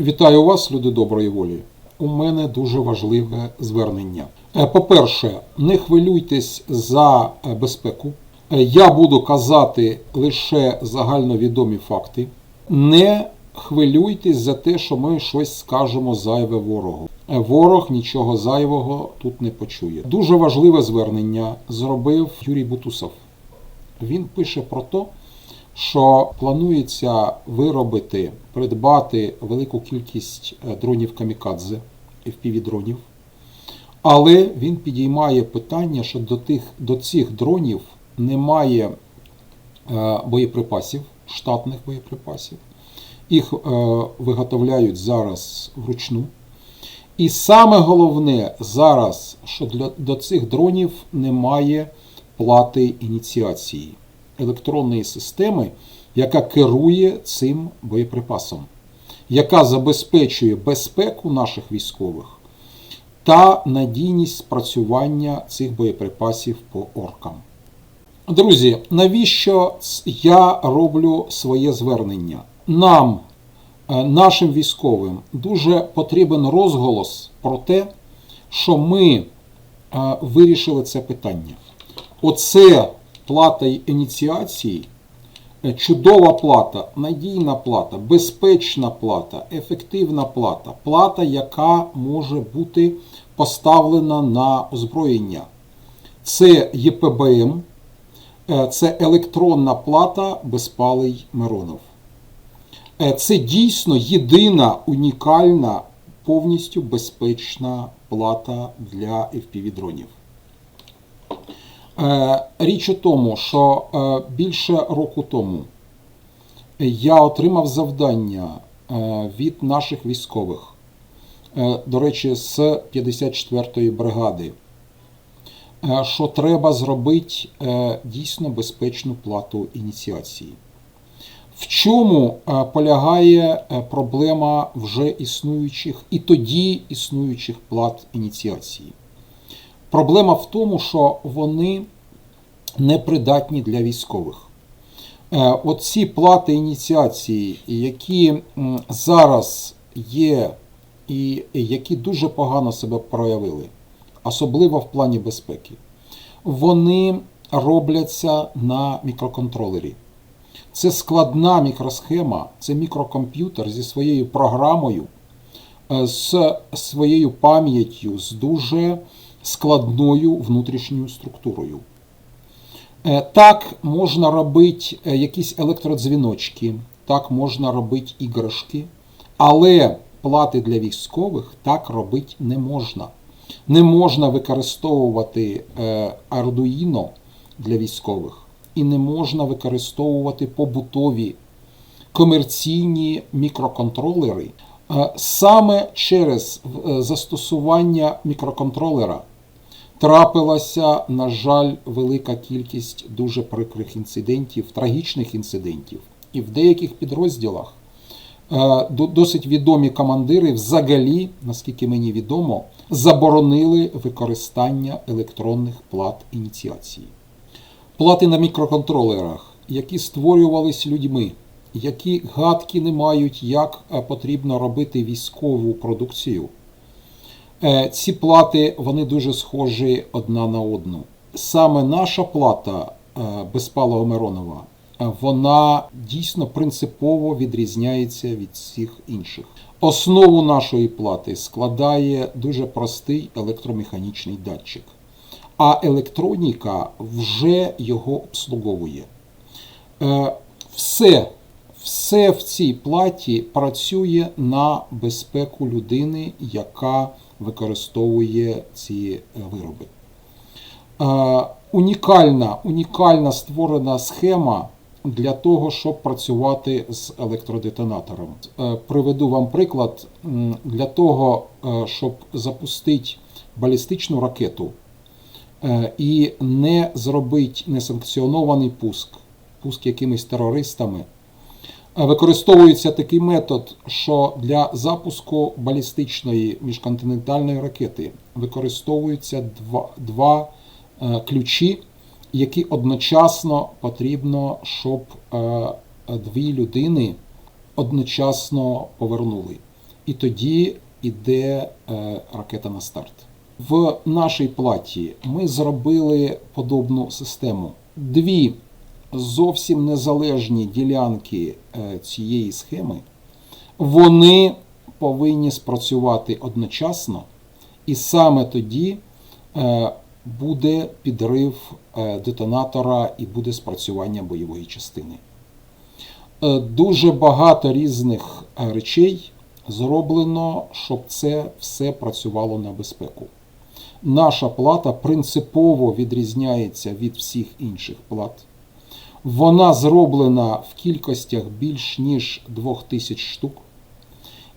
Вітаю вас, люди доброї волі. У мене дуже важливе звернення. Е, По-перше, не хвилюйтесь за е, безпеку. Е, Я буду казати лише загальновідомі факти. Не хвилюйтесь за те, що ми щось скажемо зайве ворогу. Ворог нічого зайвого тут не почує. Дуже важливе звернення зробив Юрій Бутусов. Він пише про те, що планується виробити, придбати велику кількість е, дронів камікадзе, FPV-дронів. Але він підіймає питання, що до, тих, до цих дронів немає е, боєприпасів, штатних боєприпасів. Їх е, виготовляють зараз вручну. І саме головне зараз, що для, до цих дронів немає плати ініціації електронної системи, яка керує цим боєприпасом, яка забезпечує безпеку наших військових та надійність спрацювання цих боєприпасів по оркам. Друзі, навіщо я роблю своє звернення? Нам, е, нашим військовим, дуже потрібен розголос про те, що ми е, вирішили це питання. Оце плата ініціації, е, чудова плата, надійна плата, безпечна плата, ефективна плата, плата, яка може бути поставлена на озброєння. Це ЄПБМ, е, це електронна плата Безпалий Миронов. Е, Це дійсно єдина унікальна, повністю безпечна плата для FPV-дронів. Е, Річ у тому, що е, більше року тому я отримав завдання е, від наших військових, до речі, з 54-ї бригади, що треба зробити дійсно безпечну плату ініціації. В чому полягає проблема вже існуючих і тоді існуючих плат ініціації? Проблема в тому, що вони непридатні для військових. Е, Оці плати ініціації, які зараз є, і які дуже погано себе проявили, особливо в плані безпеки, вони робляться на мікроконтролері. Це складна мікросхема, це мікрокомп'ютер зі своєю програмою, е, з своєю пам'яттю, з дуже складною внутрішньою структурою. Е, Так можна робити е, якісь електродзвіночки, так можна робити іграшки, але плати для військових так робити не можна. Не можна використовувати е, Arduino для військових і не можна використовувати побутові комерційні мікроконтролери. Саме через застосування мікроконтролера трапилася, на жаль, велика кількість дуже прикрих інцидентів, трагічних інцидентів. І в деяких підрозділах е, досить відомі командири взагалі, наскільки мені відомо, заборонили використання електронних плат ініціації. Плати на мікроконтролерах, які створювались людьми, які гадки не мають, як е, потрібно робити військову продукцію. Е, Ці плати вони дуже схожі одна на одну. Саме наша плата е, Безпалого Миронова, е, вона дійсно принципово відрізняється від всіх інших. Основу нашої плати складає дуже простий електромеханічний датчик, а електроніка вже його обслуговує. Все, все в цій платі працює на безпеку людини, яка використовує ці е, вироби. Е, Унікальна, унікальна створена схема для того, щоб працювати з електродетонатором. Е, Приведу вам приклад. Для того, щоб запустити балістичну ракету і не зробити несанкціонований пуск, пуск якимись терористами, Використовується такий метод, що для запуску балістичної міжконтинентальної ракети використовуються два, два е, ключі, які одночасно потрібно, щоб е, дві людини одночасно повернули. і тоді йде е, ракета на старт. В нашій платі ми зробили подобну систему. Дві зовсім незалежні ділянки е, цієї схеми, вони повинні спрацювати одночасно, і саме тоді е, буде підрив е, детонатора і буде спрацювання бойової частини. Дуже багато різних речей зроблено, щоб це все працювало на безпеку. Наша плата принципово відрізняється від всіх інших плат. Вона зроблена в кількостях більш ніж 2000 штук.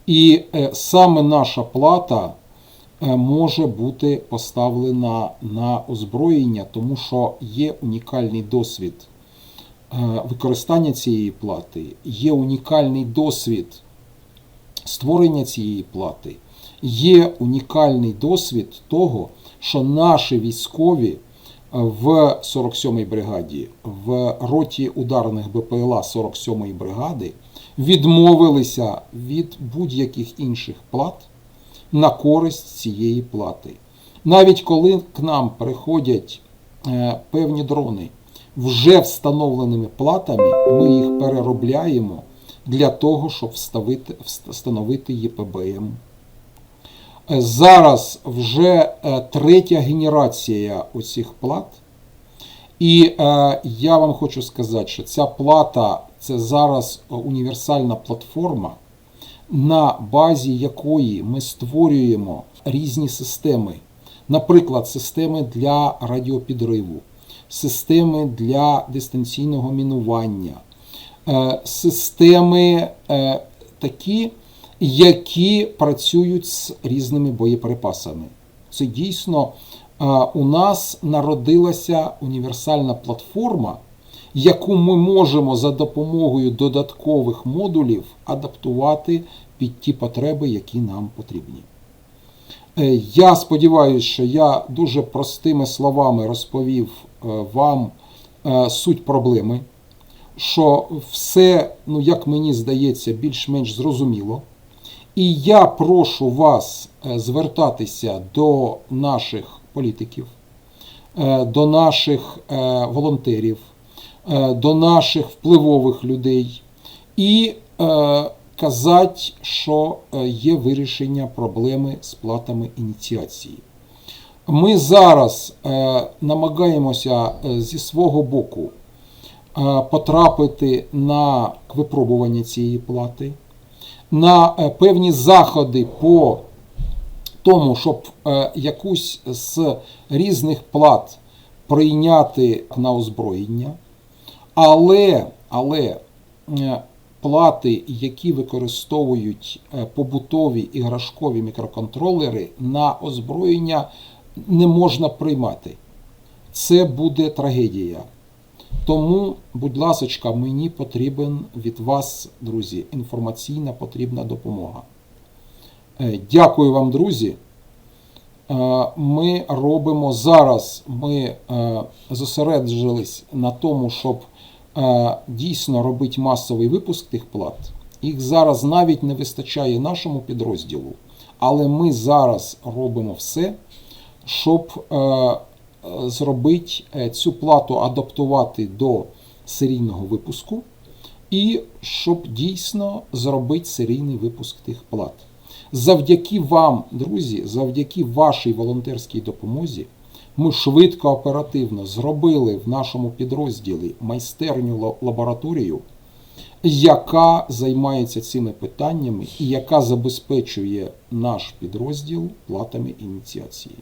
І е, саме наша плата е, може бути поставлена на озброєння, тому що є унікальний досвід е, використання цієї плати, є унікальний досвід створення цієї плати, є унікальний досвід того, що наші військові в 47-й бригаді, в роті ударних БПЛА 47-ї бригади відмовилися від будь-яких інших плат на користь цієї плати. Навіть коли к нам приходять е, певні дрони вже встановленими платами, ми їх переробляємо для того, щоб встановити ЄПБМ. Зараз вже е, третя генерація оцих плат. І е, я вам хочу сказати, що ця плата це зараз е, універсальна платформа, на базі якої ми створюємо різні системи. Наприклад, системи для радіопідриву, системи для дистанційного мінування, системи такі, які працюють з різними боєприпасами. Це дійсно е, у нас народилася універсальна платформа, яку ми можемо за допомогою додаткових модулів адаптувати під ті потреби, які нам потрібні. Е, Я сподіваюся, що я дуже простими словами розповів е, вам суть проблеми, що все, ну як мені здається, більш-менш зрозуміло. І я прошу вас е, звертатися до наших політиків, е, до наших е, волонтерів, до наших впливових людей і казати, що є вирішення проблеми з платами ініціації. Ми зараз намагаємося зі свого боку потрапити на випробування цієї плати, на е, певні заходи по тому, щоб е, якусь з різних плат прийняти на озброєння, але, але е, плати, які використовують побутові іграшкові мікроконтролери, на озброєння не можна приймати. Це буде трагедія. Тому, будь ласка, мені потрібен від вас, друзі, інформаційна потрібна допомога. Е, Дякую вам, друзі. Е, Ми робимо зараз, ми е, зосереджились на тому, щоб дійсно робити масовий випуск тих плат. Їх зараз навіть не вистачає нашому підрозділу, але ми зараз робимо все, щоб зробити е, цю плату адаптувати до серійного випуску і щоб дійсно зробити серійний випуск тих плат. Завдяки вам, друзі, завдяки вашій волонтерській допомозі, ми швидко оперативно зробили в нашому підрозділі майстерню лабораторію, яка займається цими питаннями і яка забезпечує наш підрозділ платами ініціації.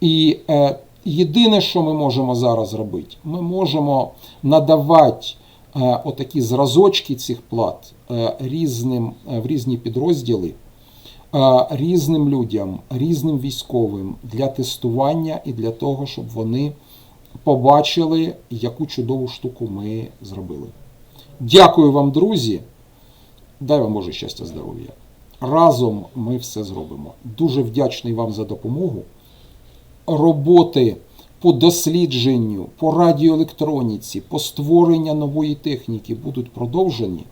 І е, єдине, що ми можемо зараз робити, ми можемо надавати е, отакі зразочки цих плат е, різним, е, в різні підрозділи різним людям, різним військовим для тестування і для того, щоб вони побачили, яку чудову штуку ми зробили. Дякую вам, друзі. Дай вам Боже щастя, здоров'я. Разом ми все зробимо. Дуже вдячний вам за допомогу. Роботи по дослідженню, по радіоелектроніці, по створенню нової техніки будуть продовжені.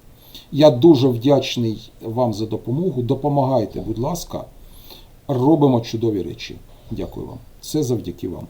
Я дуже вдячний вам за допомогу. Допомагайте, будь ласка. Робимо чудові речі. Дякую вам. Все завдяки вам.